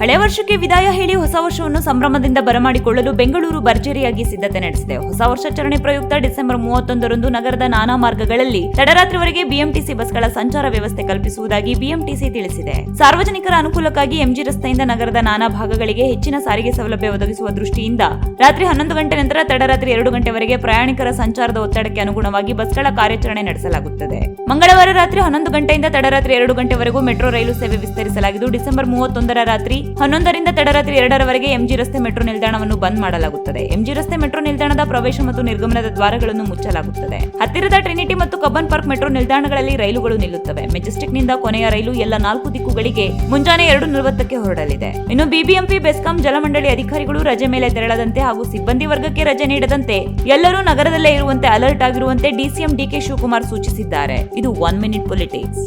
ಹಳೆ ವರ್ಷಕ್ಕೆ ವಿದಾಯ ಹೇಳಿ ಹೊಸ ವರ್ಷವನ್ನು ಸಂಭ್ರಮದಿಂದ ಬರಮಾಡಿಕೊಳ್ಳಲು ಬೆಂಗಳೂರು ಭರ್ಜರಿಯಾಗಿ ಸಿದ್ಧತೆ ನಡೆಸಿದೆ. ಹೊಸ ವರ್ಷಾಚರಣೆ ಪ್ರಯುಕ್ತ ಡಿಸೆಂಬರ್ ಮೂವತ್ತೊಂದರಂದು ನಗರದ ನಾನಾ ಮಾರ್ಗಗಳಲ್ಲಿ ತಡರಾತ್ರಿವರೆಗೆ ಬಿಎಂಟಿಸಿ ಬಸ್ಗಳ ಸಂಚಾರ ವ್ಯವಸ್ಥೆ ಕಲ್ಪಿಸುವುದಾಗಿ ಬಿಎಂಟಿಸಿ ತಿಳಿಸಿದೆ. ಸಾರ್ವಜನಿಕರ ಅನುಕೂಲಕ್ಕಾಗಿ ಎಂಜಿ ರಸ್ತೆಯಿಂದ ನಗರದ ನಾನಾ ಭಾಗಗಳಿಗೆ ಹೆಚ್ಚಿನ ಸಾರಿಗೆ ಸೌಲಭ್ಯ ಒದಗಿಸುವ ದೃಷ್ಟಿಯಿಂದ ರಾತ್ರಿ ಹನ್ನೊಂದು ಗಂಟೆ ನಂತರ ತಡರಾತ್ರಿ ಎರಡು ಗಂಟೆವರೆಗೆ ಪ್ರಯಾಣಿಕರ ಸಂಚಾರದ ಒತ್ತಡಕ್ಕೆ ಅನುಗುಣವಾಗಿ ಬಸ್ಗಳ ಕಾರ್ಯಾಚರಣೆ ನಡೆಸಲಾಗುತ್ತದೆ. ಮಂಗಳವಾರ ರಾತ್ರಿ ಹನ್ನೊಂದು ಗಂಟೆಯಿಂದ ತಡರಾತ್ರಿ ಎರಡು ಗಂಟೆವರೆಗೂ ಮೆಟ್ರೋ ರೈಲು ಸೇವೆ ವಿಸ್ತರಿಸಲಾಗಿದ್ದು, ಡಿಸೆಂಬರ್ ಮೂವತ್ತೊಂದರ ರಾತ್ರಿ ಹನ್ನೊಂದರಿಂದ ತಡರಾತ್ರಿ ಎರಡರವರೆಗೆ ಎಂಜಿ ರಸ್ತೆ ಮೆಟ್ರೋ ನಿಲ್ದಾಣವನ್ನು ಬಂದ್ ಮಾಡಲಾಗುತ್ತದೆ. ಎಂಜಿ ರಸ್ತೆ ಮೆಟ್ರೋ ನಿಲ್ದಾಣದ ಪ್ರವೇಶ ಮತ್ತು ನಿರ್ಗಮನದ ದ್ವಾರಗಳನ್ನು ಮುಚ್ಚಲಾಗುತ್ತದೆ. ಹತ್ತಿರದ ಟ್ರಿನಿಟಿ ಮತ್ತು ಕಬ್ಬನ್ ಪಾರ್ಕ್ ಮೆಟ್ರೋ ನಿಲ್ದಾಣಗಳಲ್ಲಿ ರೈಲುಗಳು ನಿಲ್ಲುತ್ತವೆ. ಮೆಜೆಸ್ಟಿಕ್ನಿಂದ ಕೊನೆಯ ರೈಲು ಎಲ್ಲ ನಾಲ್ಕು ದಿಕ್ಕುಗಳಿಗೆ ಮುಂಜಾನೆ ಎರಡು ನಲವತ್ತಕ್ಕೆ ಹೊರಡಲಿದೆ. ಇನ್ನು ಬಿಬಿಎಂಪಿ, ಬೆಸ್ಕಾಂ, ಜಲಮಂಡಳಿ ಅಧಿಕಾರಿಗಳು ರಜೆ ಮೇಲೆ ತೆರಳದಂತೆ ಹಾಗೂ ಸಿಬ್ಬಂದಿ ವರ್ಗಕ್ಕೆ ರಜೆ ನೀಡದಂತೆ ಎಲ್ಲರೂ ನಗರದಲ್ಲೇ ಇರುವಂತೆ ಅಲರ್ಟ್ ಆಗಿರುವಂತೆ ಡಿಸಿಎಂ ಡಿಕೆ ಶಿವಕುಮಾರ್ ಸೂಚಿಸಿದ್ದಾರೆ. ಇದು ಒನ್ ಮಿನಿಟ್ ಪೊಲಿಟಿಕ್ಸ್.